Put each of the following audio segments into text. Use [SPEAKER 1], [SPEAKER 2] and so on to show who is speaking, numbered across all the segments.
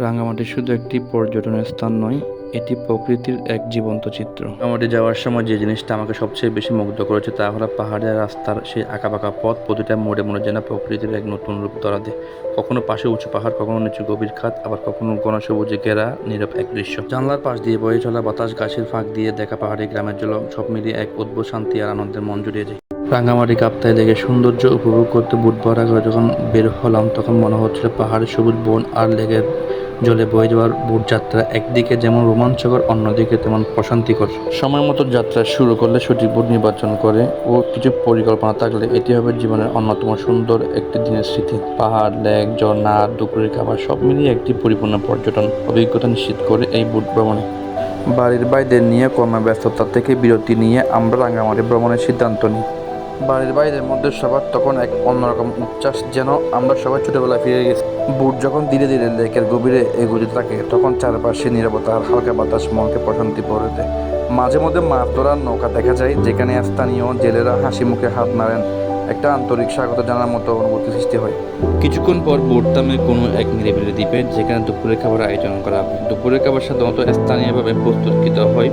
[SPEAKER 1] রাঙামাটি শুধু একটি পর্যটনের স্থান নয়, এটি প্রকৃতির এক জীবন্ত চিত্র। রাঙামাটি যাওয়ার সময় যে জিনিসটা আমাকে সবচেয়ে বেশি মুগ্ধ করেছে তা হলো পাহাড়ের রাস্তার সেই আঁকাবাঁকা পথ, প্রতিটা মোড়ে মোড়ে যেন প্রকৃতির এক নতুন রূপ ধরা দেয় কখনো পাশে উঁচু পাহাড়, কখনো নিচু গভীর খাত, আবার কখনো ঘন সবুজে ঘেরা, নীরব এক দৃশ্য। জানলার পাশ দিয়ে বয়ে চলা বাতাস, গাছের ফাঁক দিয়ে দেখা পাহাড়ি গ্রামের জল, সব মিলিয়ে এক অদ্ভুত শান্তি আর আনন্দের মন জুড়িয়ে যায়। রাঙামাটি কাপ্তায় দেখে সৌন্দর্য উপভোগ করতে বুট ভরা করে যখন বের হলাম, তখন মনে হচ্ছিল পাহাড়ের সবুজ বন আর লেগের জলে বয়ে যাওয়ার বুট যাত্রা একদিকে যেমন রোমাঞ্চকর অন্যদিকে তেমন প্রশান্তিকর। সময় মতো যাত্রা শুরু করলে সঠিক বুট নির্বাচন করে ও কিছু পরিকল্পনা থাকলে এটি হবে জীবনের অন্যতম সুন্দর একটি দিনের স্মৃতি। পাহাড় লেক ঝর্ণা দুপুরের খাবার সব মিলিয়ে একটি পরিপূর্ণ পর্যটন অভিজ্ঞতা নিশ্চিত করে এই বুট ভ্রমণে। বাড়ির বাইদের নিয়ে কর্মব্যস্ততা থেকে বিরতি নিয়ে আমরা রাঙামাটি ভ্রমণের সিদ্ধান্ত নিই। বাড়ির বাইরের মধ্যে সবার তখন এক অন্যরকম উচ্ছ্বাস, যেন আমরা সবাই ছোটবেলায় ফিরে গেছি। বুট যখন ধীরে ধীরে লেকের গভীরে এগুলি থাকে, তখন চারপাশে নিরাপত্তা আর হালকা বাতাস মনকে প্রশান্তি ভরে দেয়। মাঝে মধ্যে মাছ ধরার নৌকা দেখা যায়, যেখানে স্থানীয় জেলেরা হাসি মুখে হাত নাড়েন। একটা আন্তরিক স্বাগত জানার মতো অনুভূতি সৃষ্টি হয়। কিছুক্ষণ পর বোটতামে কোনো এক নিরিবিলি দ্বীপে, যেখানে দুপুরের খাবার আয়োজন করা হয়। দুপুরের খাবার সাধারণত স্থানীয়ভাবে প্রস্তুতকৃত হয়।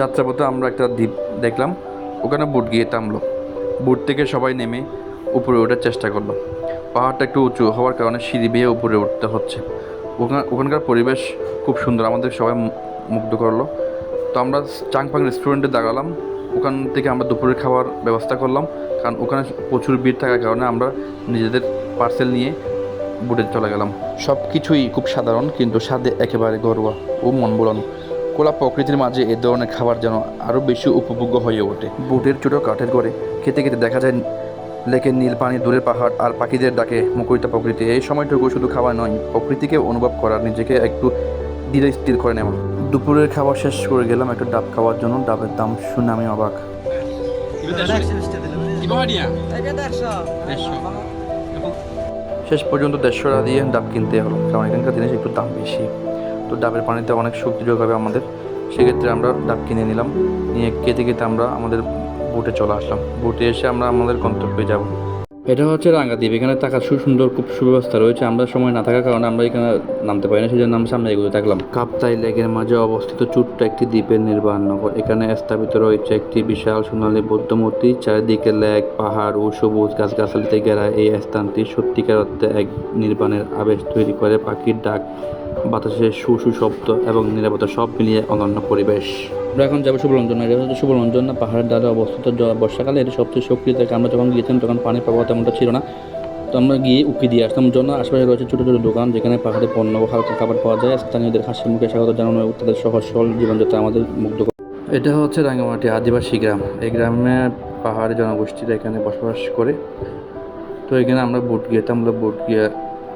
[SPEAKER 1] যাত্রাপথে আমরা একটা দ্বীপ দেখলাম, ওখানে বুট গিয়ে থামলো। বুট থেকে সবাই নেমে উপরে ওঠার চেষ্টা করল। পাহাড়টা একটু উঁচু হওয়ার কারণে সিঁড়ি বেয়ে উপরে উঠতে হচ্ছে। ওখানে, ওখানকার পরিবেশ খুব সুন্দর, আমাদের সবাই মুগ্ধ করল। তো আমরা চাংপাং রেস্টুরেন্টে দাঁড়ালাম, ওখান থেকে আমরা দুপুরের খাবার ব্যবস্থা করলাম, কারণ ওখানে প্রচুর ভিড় থাকার কারণে আমরা নিজেদের পার্সেল নিয়ে বুটে চলে গেলাম। সব কিছুই খুব সাধারণ, কিন্তু স্বাদে একেবারে ঘরোয়া ও মন বোলানো। খোলা প্রকৃতির মাঝে এ ধরনের খাবার যেন আরও বেশি উপভোগ্য হয়ে ওঠে। বুটের ছোটো কাঠের করে খেতে খেতে দেখা যায় লেকের নীল পানি, দূরের পাহাড় আর পাখিদের ডাকে মুখরিত প্রকৃতি। এই সময়টুকু শুধু খাওয়া নয়, প্রকৃতিকে অনুভব করা, নিজেকে একটু ধীরে স্থির করে নেওয়া। দুপুরের খাবার শেষ করে গেলাম একটু ডাব খাওয়ার জন্য। ডাবের দাম শুনে আমি অবাক। শেষ পর্যন্ত দেড়শো টাকা দিয়ে ডাব কিনতে হলো, কারণ এখানকার জিনিস একটু দাম বেশি। তো ডাবের পানিতে অনেক শক্তি যোগ হবে আমাদের। সেক্ষেত্রে আমরা ডাব কিনে নিলাম। নিয়ে কেটে কেটে আমরা আমাদের বোটে চলে আসলাম। বোটে এসে আমরা আমাদের গন্তব্যে যাব। এটা হচ্ছে রাঙ্গাদ্বীপ। এখানে থাকার সুন্দর খুব সুব্যবস্থা রয়েছে। আমরা সময় না থাকার কারণে আমরা এখানে নামতে পারি না। সেই জন্য আমরা সামনে এগুলো থাকলাম। কাপ্তাই লেকের মাঝে অবস্থিত ছোট্ট একটি দ্বীপের নির্বাণ নগর। এখানে স্থাপিত রয়েছে একটি বিশাল সোনালী বৌদ্ধ মূর্তি। চারিদিকে লেক, পাহাড় ও সবুজ গাছগাছালিতে ঘেরা এই স্থানটি সত্যিকার অর্থে এক নির্বাণের আবেশ তৈরি করে। পাখির ডাক বাতাসের সু সু শব্দ এবং নিরাপত্তা সব মিলিয়ে অনন্য পরিবেশ। আমরা এখন যাব শুভরঞ্জন এটা হচ্ছে শুভরঞ্জন না পাহাড়ের দ্বারা অবস্থিত বর্ষাকালে এটা সবচেয়ে সক্রিয় থাকে আমরা যখন গিয়েছিলাম তখন পানি প্রবাহ তেমনটা ছিল না। তো আমরা গিয়ে উকি দিয়ে আসতাম জন্য আশেপাশে রয়েছে ছোটো ছোটো দোকান যেখানে পাহাড়ে পণ্য ও হালকা খাবার পাওয়া যায়। স্থানীয়দের হাসি মুখে স্বাগত জানানো তাদের সহজ সরল জীবনযাত্রা আমাদের মুগ্ধ করে। এটা হচ্ছে রাঙ্গামাটি আদিবাসী গ্রাম। এই গ্রামে পাহাড়ি জনগোষ্ঠীরা এখানে বসবাস করে। তো এখানে আমরা বুট গিয়ে আমরা বুট গিয়ে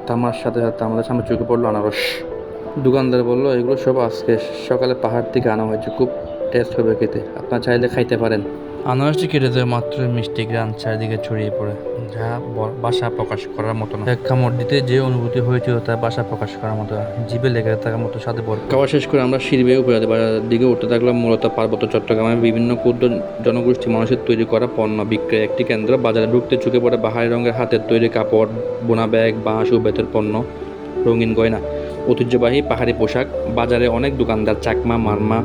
[SPEAKER 1] তামার সাথে সাথে আমাদের সামনে চোখে পড়ল আনারস। দোকানদার বলল এগুলো সব আজকে সকালে পাহাড় থেকে আনা হয়েছে খুব টেস্ট হবে খেতে। আপনার চাইলে খাইতে পারেন। আনারসটি কেটে দেওয়া মাত্র মিষ্টি গ্রাম চারিদিকে ছড়িয়ে পড়ে যা ব- ভাষা প্রকাশ করার মতো না। এক কামড় দিতে যে অনুভূতি হয়েছিল তা বাসা প্রকাশ করার মতো। জিভে লেগে থাকার মতো সাথে বড় খাওয়া শেষ করে আমরা সিঁড়ি বেয়ে উপরে বাজারের দিকে উঠতে থাকলাম মূলত পার্বত্য চট্টগ্রামের বিভিন্ন ক্ষুদ্র জনগোষ্ঠী মানুষের তৈরি করা পণ্য বিক্রয় একটি কেন্দ্র। বাজারে ঢুকতে চোখে পড়ে বাহারি রঙের হাতের তৈরি কাপড় বোনা ব্যাগ বাঁশ ও বেতের পণ্য রঙিন গয়না। ঐতিহ্যবাহী পাহাড়ি পোশাক, বাজারে অনেক দোকানদার চাকমা, মারমা,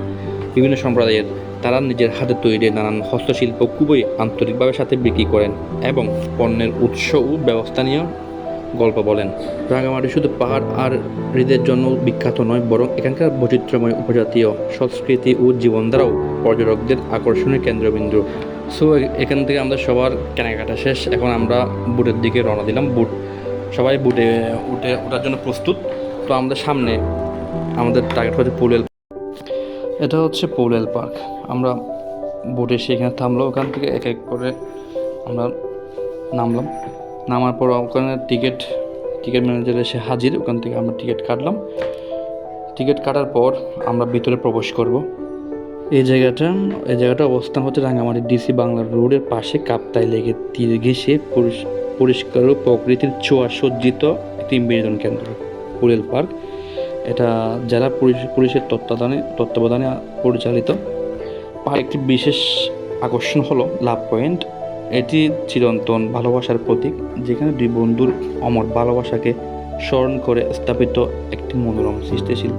[SPEAKER 1] বিভিন্ন সম্প্রদায়ের, তারা নিজের হাতে তৈরি নানান হস্তশিল্প খুবই আন্তরিকভাবে সাথে বিক্রি করেন এবং পণ্যের উৎস ও ব্যবস্থা নিয়েও গল্প বলেন। রাঙামাটি শুধু পাহাড় আর হৃদের জন্য বিখ্যাত নয়, বরং এখানকার বৈচিত্র্যময় উপজাতীয় সংস্কৃতি ও জীবনধারাও পর্যটকদের আকর্ষণের কেন্দ্রবিন্দু। সো এখান থেকে আমাদের সবার কেনাকাটা শেষ। এখন আমরা বুটের দিকে রওনা দিলাম, বুট। সবাই বুটে উঠে ওঠার জন্য প্রস্তুত। তো আমাদের সামনে আমাদের টার্গেট হচ্ছে পুলেল এটা হচ্ছে পৌলেল পার্ক। আমরা বোটে সেখানে থামলো, ওখান থেকে এক এক করে আমরা নামলাম। নামার পর ওখানে টিকিট টিকিট ম্যানেজার এসে হাজির, ওখান থেকে আমরা টিকিট কাটলাম। টিকিট কাটার পর আমরা ভিতরে প্রবেশ করব। এই জায়গাটা এই জায়গাটা অবস্থান হচ্ছে রাঙামাটি ডিসি বাংলা রোডের পাশে কাপ্তাই লেগে তীর ঘেঁষে পরিষ- পরিষ্কার প্রকৃতির ছোঁয়া সজ্জিত একটি বিনোদন কেন্দ্র। পুরেল পার্ক। এটা জেলা পুলিশ পুলিশের তত্ত্বাবধানে তত্ত্বাবধানে পরিচালিত। পার্ক একটি বিশেষ আকর্ষণ হলো লাভ পয়েন্ট। এটি চিরন্তন ভালোবাসার প্রতীক, যেখানে দুই বন্ধুর অমর ভালোবাসাকে স্মরণ করে স্থাপিত একটি মনোরম সৃষ্টিশীল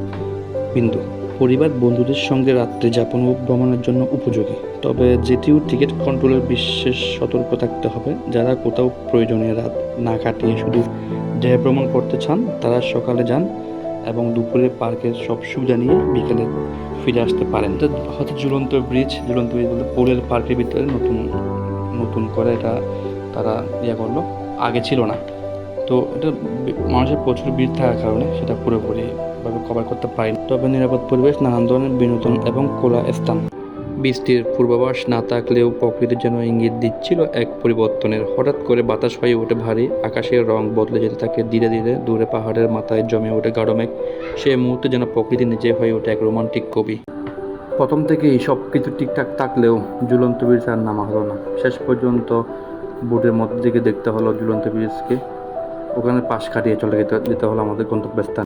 [SPEAKER 1] বিন্দু। পরিবার বন্ধুদের সঙ্গে রাত্রি যাপন ও ভ্রমণের জন্য উপযোগী। তবে যেটিও টিকিট কন্ট্রোলের বিশেষ সতর্ক থাকতে হবে, যারা কোথাও প্রয়োজনীয় রাত না কাটিয়ে শুধু দেহ ভ্রমণ করতে চান, তারা সকালে যান এবং দুপুরে পার্কের সব সুবিধা নিয়ে বিকেলে ফিরে আসতে পারেন। তো হয়তো ঝুলন্ত ব্রিজ ঝুলন্ত ব্রিজ বলতে পোলের পার্কের ভিতরে নতুন নতুন করে এটা তারা ইয়ে করল। আগে ছিল না। তো এটা মানুষের প্রচুর ভিড় থাকার কারণে সেটা পুরোপুরিভাবে কভার করতে পারেনি। তবে নিরাপদ পরিবেশ, নানান ধরনের বিনোদন এবং কোলা স্থান। বৃষ্টির পূর্বাভাস না থাকলেও প্রকৃতির যেন ইঙ্গিত দিচ্ছিল এক পরিবর্তনের। হঠাৎ করে বাতাস হয়ে ওঠে ভারী, আকাশের রং বদলে যেতে থাকে। ধীরে ধীরে দূরে পাহাড়ের মাথায় জমে ওঠে গাঢ় মেঘ। সেই মুহূর্তে যেন প্রকৃতি নিজে হয়ে ওঠে এক রোমান্টিক কবি। প্রথম থেকেই সব কিছু ঠিকঠাক থাকলেও ঝুলন্ত ব্রিজ আর নামা হলো না। শেষ পর্যন্ত বোটের মধ্যে দিকে দেখতে হলো ঝুলন্ত ব্রিজকে। ওখানে পাশ কাটিয়ে চলে যেতে যেতে হলো আমাদের গন্তব্যস্থান।